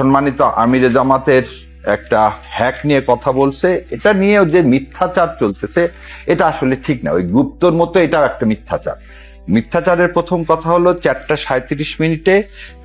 সম্মানিত আমিরে জামাতের একটা হ্যাক নিয়ে কথা বলছে, এটা নিয়েও যে মিথ্যাচার চলতেছে, এটা আসলে ঠিক না। ওই গুপ্তর মতো এটাও একটা মিথ্যাচার। মিথ্যাচারের প্রথম কথা হলো, চারটা সাঁত্রিশ মিনিটে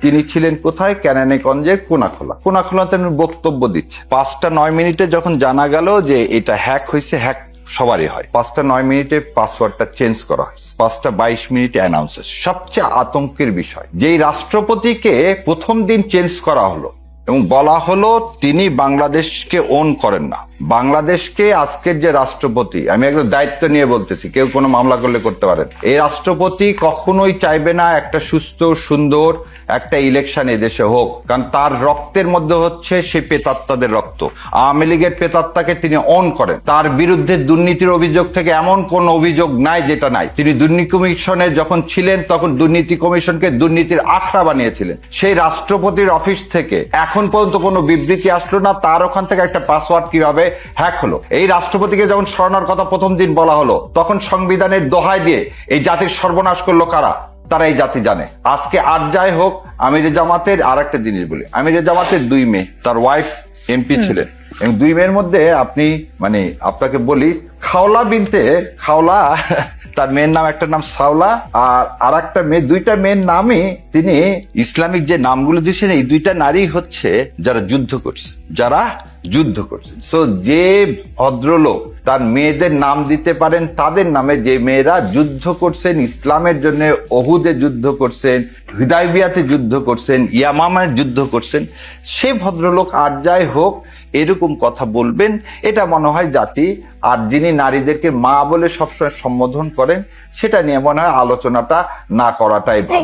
তিনি ছিলেন কোথায়? ক্যানানিগঞ্জে কোনাখোলা। কোনাখোলাতে তিনি বক্তব্য দিচ্ছে। পাঁচটা নয় মিনিটে যখন জানা গেল যে এটা হ্যাক হয়েছে, হ্যাক সবারই হয়। পাঁচটা নয় মিনিটে পাসওয়ার্ডটা চেঞ্জ করা হয়েছে। পাঁচটা বাইশ মিনিটে অ্যানাউন্স সবচেয়ে আতঙ্কের বিষয়, যেই রাষ্ট্রপতিকে প্রথম দিন চেঞ্জ করা হলো এবং বলা হলো তিনি বাংলাদেশকে ওন করেন না। বাংলাদেশকে আজকের যে রাষ্ট্রপতি, আমি একদম দায়িত্ব নিয়ে বলতেছি, কেউ কোনো মামলা করলে করতে পারেন। এই রাষ্ট্রপতি কখনোই চাইবে না একটা সুস্থ, সুন্দর একটা ইলেকশন এদেশে হোক, কারণ তার রক্তের মধ্যে হচ্ছে সে পেতাত্তাদের রক্ত। আওয়ামী লীগের পেতাত্তাকে তিনি অন করেন। তার বিরুদ্ধে দুর্নীতির অভিযোগ থেকে এমন কোন অভিযোগ নাই যেটা নাই। তিনি দুর্নীতি কমিশনে যখন ছিলেন, তখন দুর্নীতি কমিশনকে দুর্নীতির আখড়া বানিয়েছিলেন। সেই রাষ্ট্রপতির অফিস থেকে এখন পর্যন্ত কোনো বিবৃতি আসলো না, তার ওখান থেকে একটা পাসওয়ার্ড কীভাবে হ্যাক হলো। এই রাষ্ট্রপতিকে যখন সরানোর কথা প্রথম দিন বলা হলো তখন সংবিধানের দোহায় দিয়ে এই জাতির সর্বনাশ করল কারা? তারা এই জাতি জানে। আজকে আর যাই হোক আমিরে জামাতের আর একটা জিনিস বলি। আমিরে জামাতের দুই মেয়ে তার ওয়াইফ এমপি ছিলেন। এবং দুই মেয়ের মধ্যে আপনি মানে আপনাকে বলি খাওলা বিনতে, খাওলা, তার মেয়ের নাম একটা নাম সাওলা, আর আর একটা মেয়ে, দুইটা মেয়ের নামই তিনি ইসলামিক যে নামগুলো দিয়েছেন, এই দুইটা নারী হচ্ছে যারা যুদ্ধ করছে, যারা যুদ্ধ করছে। সো যে ভদ্রলোক তার মেয়েদের নাম দিতে পারেন, তাদের নামে যে মেয়েরা যুদ্ধ করছেন, ইসলামের জন্য অহুদে যুদ্ধ করছেন, হৃদয়বিয়াতে যুদ্ধ করছেন, ইয়ামামায় যুদ্ধ করছেন, সে ভদ্রলোক আর যাই হোক, এরকম কথা বলবেন, এটা মনে হয় জাতি, আর যিনি নারীদেরকে মা বলে সবসময় সম্বোধন করেন, সেটা নিয়ে মনে হয় আলোচনাটা না করাটাই ভালো।